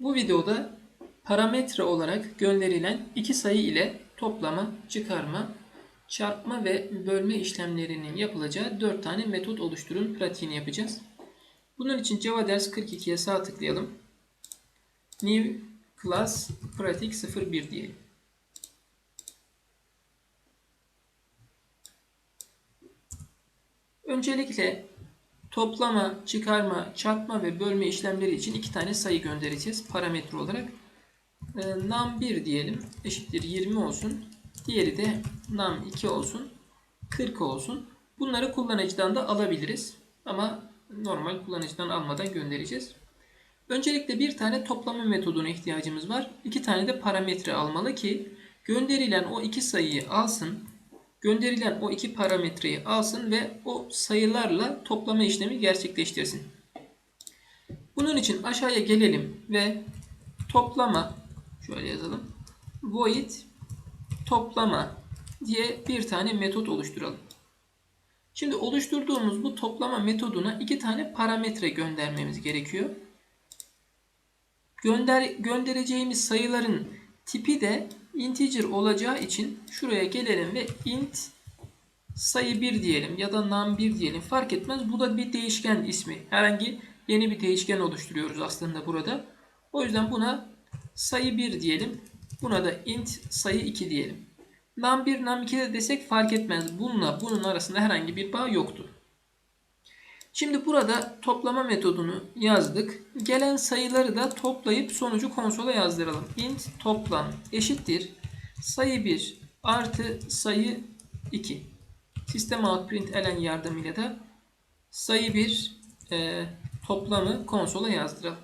Bu videoda parametre olarak gönderilen iki sayı ile toplama, çıkarma, çarpma ve bölme işlemlerinin yapılacağı 4 tane metot oluşturun pratiğini yapacağız. Bunun için Java ders 42'ye sağ tıklayalım. New Class Pratik 01 diyelim. Öncelikle toplama, çıkarma, çarpma ve bölme işlemleri için iki tane sayı göndereceğiz parametre olarak. Ee, num1 diyelim eşittir 20 olsun. Diğeri de num2 olsun. 40 olsun. Bunları kullanıcıdan da alabiliriz. Ama normal kullanıcıdan almadan göndereceğiz. Öncelikle bir tane toplama metoduna ihtiyacımız var. İki tane de parametre almalı ki gönderilen o iki sayıyı alsın gönderilen o iki parametreyi alsın ve o sayılarla toplama işlemi gerçekleştirsin. Bunun için aşağıya gelelim ve toplama şöyle yazalım. Void toplama diye bir tane metot oluşturalım. Şimdi oluşturduğumuz bu toplama metoduna iki tane parametre göndermemiz gerekiyor. Gönder, göndereceğimiz sayıların tipi de integer olacağı için şuraya gelelim ve int sayı 1 diyelim ya da num1 diyelim fark etmez. Bu da bir değişken ismi. Herhangi yeni bir değişken oluşturuyoruz aslında burada. O yüzden buna sayı 1 diyelim. Buna da int sayı 2 diyelim. Num1 num2 de desek fark etmez. Bununla bunun arasında herhangi bir bağ yoktu. Şimdi burada toplama metodunu yazdık. Gelen sayıları da toplayıp sonucu konsola yazdıralım. int toplam eşittir sayı 1 artı sayı 2. Sistem out elen yardımıyla da sayı 1 e, toplamı konsola yazdıralım.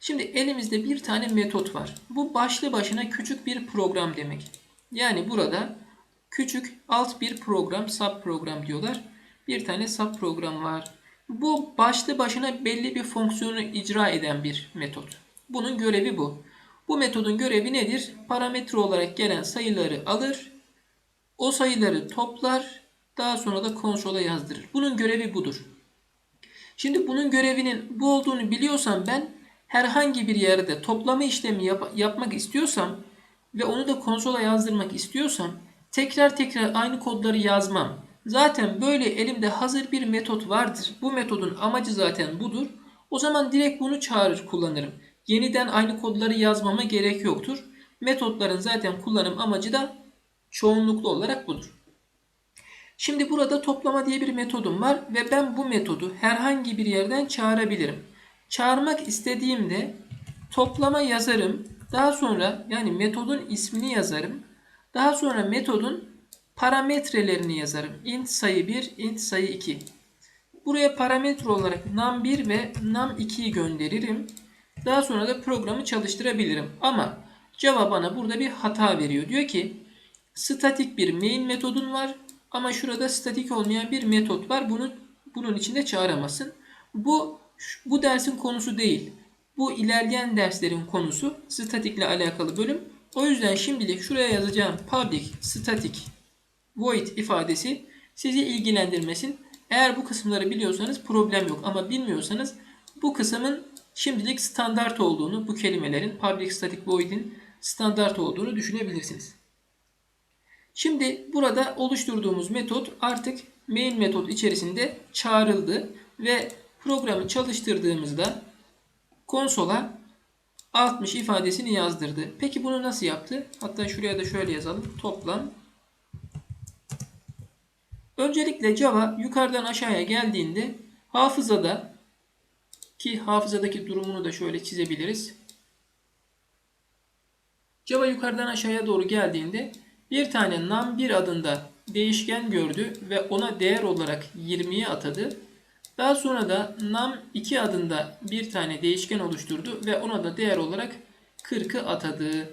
Şimdi elimizde bir tane metot var. Bu başlı başına küçük bir program demek. Yani burada küçük alt bir program, sub program diyorlar. Bir tane sub program var. Bu başlı başına belli bir fonksiyonu icra eden bir metot. Bunun görevi bu. Bu metodun görevi nedir? Parametre olarak gelen sayıları alır, o sayıları toplar, daha sonra da konsola yazdırır. Bunun görevi budur. Şimdi bunun görevinin bu olduğunu biliyorsam ben herhangi bir yerde toplama işlemi yap yapmak istiyorsam ve onu da konsola yazdırmak istiyorsam tekrar tekrar aynı kodları yazmam. Zaten böyle elimde hazır bir metot vardır. Bu metodun amacı zaten budur. O zaman direkt bunu çağırır kullanırım. Yeniden aynı kodları yazmama gerek yoktur. Metotların zaten kullanım amacı da çoğunluklu olarak budur. Şimdi burada toplama diye bir metodum var ve ben bu metodu herhangi bir yerden çağırabilirim. Çağırmak istediğimde toplama yazarım. Daha sonra yani metodun ismini yazarım. Daha sonra metodun parametrelerini yazarım. int sayı 1, int sayı 2. Buraya parametre olarak num1 ve num2'yi gönderirim. Daha sonra da programı çalıştırabilirim. Ama Java bana burada bir hata veriyor. Diyor ki statik bir main metodun var ama şurada statik olmayan bir metot var. Bunu bunun içinde çağıramazsın. Bu bu dersin konusu değil. Bu ilerleyen derslerin konusu statikle alakalı bölüm. O yüzden şimdilik şuraya yazacağım public static void ifadesi sizi ilgilendirmesin. Eğer bu kısımları biliyorsanız problem yok ama bilmiyorsanız bu kısmın şimdilik standart olduğunu, bu kelimelerin public static void'in standart olduğunu düşünebilirsiniz. Şimdi burada oluşturduğumuz metot artık main metot içerisinde çağrıldı ve programı çalıştırdığımızda konsola 60 ifadesini yazdırdı. Peki bunu nasıl yaptı? Hatta şuraya da şöyle yazalım. Toplam Öncelikle Java yukarıdan aşağıya geldiğinde hafızada ki hafızadaki durumunu da şöyle çizebiliriz. Java yukarıdan aşağıya doğru geldiğinde bir tane num1 adında değişken gördü ve ona değer olarak 20'yi atadı. Daha sonra da num2 adında bir tane değişken oluşturdu ve ona da değer olarak 40'ı atadı.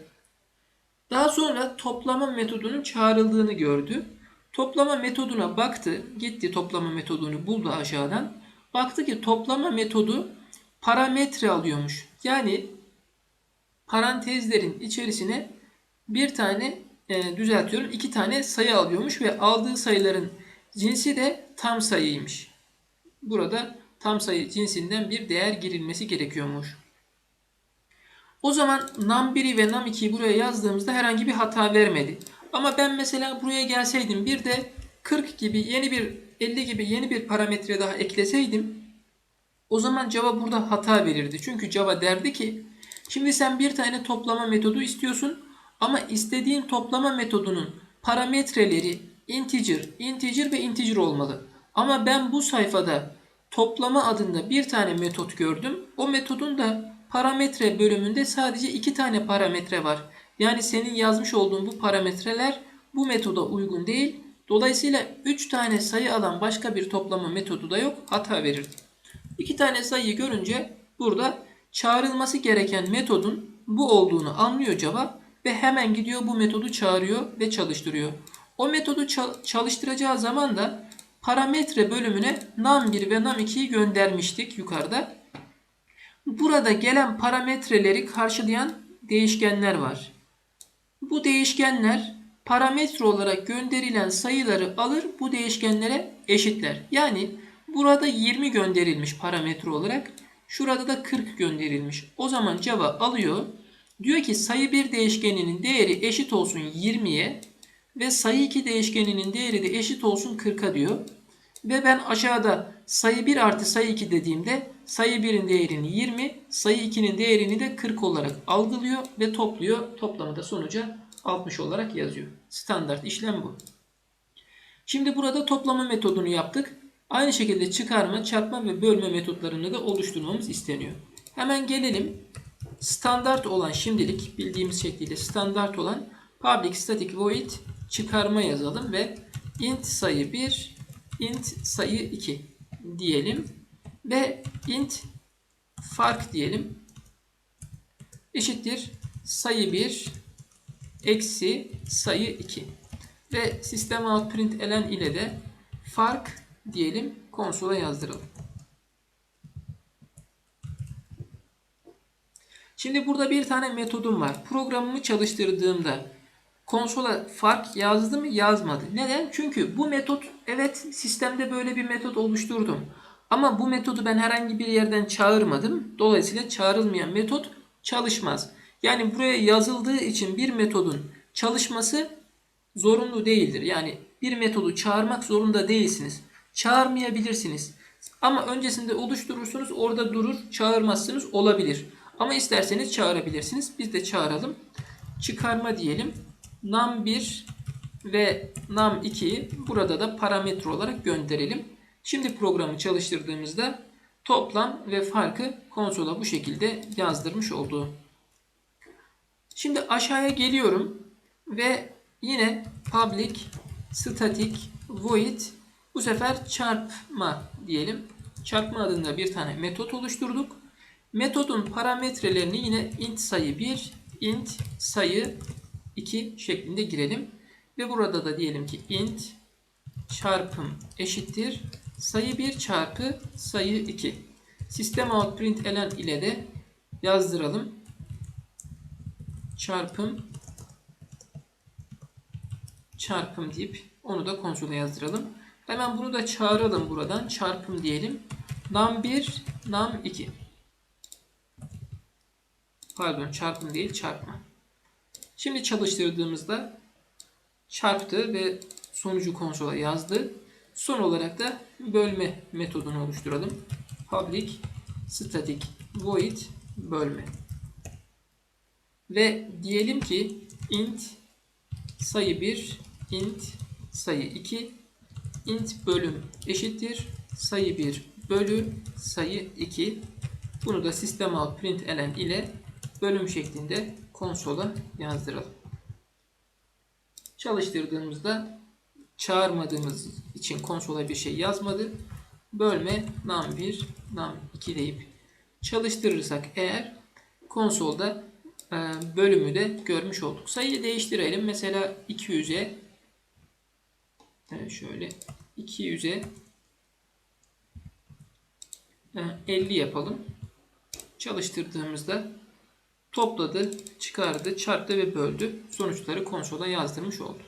Daha sonra toplama metodunun çağrıldığını gördü. Toplama metoduna baktı. Gitti toplama metodunu buldu aşağıdan. Baktı ki toplama metodu parametre alıyormuş. Yani parantezlerin içerisine bir tane e, düzeltiyorum iki tane sayı alıyormuş ve aldığı sayıların cinsi de tam sayıymış. Burada tam sayı cinsinden bir değer girilmesi gerekiyormuş. O zaman num1'i ve num2'yi buraya yazdığımızda herhangi bir hata vermedi. Ama ben mesela buraya gelseydim bir de 40 gibi yeni bir 50 gibi yeni bir parametre daha ekleseydim o zaman Java burada hata verirdi. Çünkü Java derdi ki şimdi sen bir tane toplama metodu istiyorsun ama istediğin toplama metodunun parametreleri integer, integer ve integer olmalı. Ama ben bu sayfada toplama adında bir tane metot gördüm. O metodun da parametre bölümünde sadece iki tane parametre var. Yani senin yazmış olduğun bu parametreler bu metoda uygun değil. Dolayısıyla 3 tane sayı alan başka bir toplama metodu da yok. Hata verirdi. İki tane sayıyı görünce burada çağrılması gereken metodun bu olduğunu anlıyor Java ve hemen gidiyor bu metodu çağırıyor ve çalıştırıyor. O metodu çalıştıracağı zaman da parametre bölümüne num1 ve num2'yi göndermiştik yukarıda. Burada gelen parametreleri karşılayan değişkenler var. Bu değişkenler parametre olarak gönderilen sayıları alır bu değişkenlere eşitler. Yani burada 20 gönderilmiş parametre olarak şurada da 40 gönderilmiş. O zaman Java alıyor. Diyor ki sayı 1 değişkeninin değeri eşit olsun 20'ye ve sayı 2 değişkeninin değeri de eşit olsun 40'a diyor. Ve ben aşağıda sayı 1 artı sayı 2 dediğimde sayı 1'in değerini 20, sayı 2'nin değerini de 40 olarak algılıyor ve topluyor. Toplamı da sonuca 60 olarak yazıyor. Standart işlem bu. Şimdi burada toplama metodunu yaptık. Aynı şekilde çıkarma, çarpma ve bölme metotlarını da oluşturmamız isteniyor. Hemen gelelim. Standart olan şimdilik bildiğimiz şekliyle standart olan public static void çıkarma yazalım ve int sayı 1 int sayı 2 diyelim ve int fark diyelim eşittir sayı 1 eksi sayı 2 ve sistem out print elen ile de fark diyelim konsola yazdıralım. Şimdi burada bir tane metodum var. Programımı çalıştırdığımda konsola fark yazdı mı yazmadı. Neden? Çünkü bu metot evet sistemde böyle bir metot oluşturdum. Ama bu metodu ben herhangi bir yerden çağırmadım. Dolayısıyla çağrılmayan metot çalışmaz. Yani buraya yazıldığı için bir metodun çalışması zorunlu değildir. Yani bir metodu çağırmak zorunda değilsiniz. Çağırmayabilirsiniz. Ama öncesinde oluşturursunuz orada durur çağırmazsınız olabilir. Ama isterseniz çağırabilirsiniz. Biz de çağıralım. Çıkarma diyelim. num1 ve num2'yi burada da parametre olarak gönderelim. Şimdi programı çalıştırdığımızda toplam ve farkı konsola bu şekilde yazdırmış oldu. Şimdi aşağıya geliyorum ve yine public static void bu sefer çarpma diyelim. Çarpma adında bir tane metot oluşturduk. Metodun parametrelerini yine int sayı 1, int sayı 2 şeklinde girelim. Ve burada da diyelim ki int çarpım eşittir sayı 1 çarpı sayı 2. Sistem out elen ile de yazdıralım. Çarpım çarpım deyip onu da konsola yazdıralım. Hemen bunu da çağıralım buradan. Çarpım diyelim. Num1, num2. Pardon çarpım değil çarpma. Şimdi çalıştırdığımızda çarptı ve sonucu konsola yazdı. Son olarak da bölme metodunu oluşturalım. Public static void bölme. Ve diyelim ki int sayı 1 int sayı 2 int bölüm eşittir sayı 1 bölü sayı 2 bunu da sistem out print elen ile bölüm şeklinde konsola yazdıralım. Çalıştırdığımızda çağırmadığımız için konsola bir şey yazmadı. Bölme num1 num2 deyip çalıştırırsak eğer konsolda e, bölümü de görmüş olduk. Sayıyı değiştirelim. Mesela 200'e şöyle 200'e 50 yapalım. Çalıştırdığımızda topladı, çıkardı, çarptı ve böldü. Sonuçları konsola yazdırmış oldu.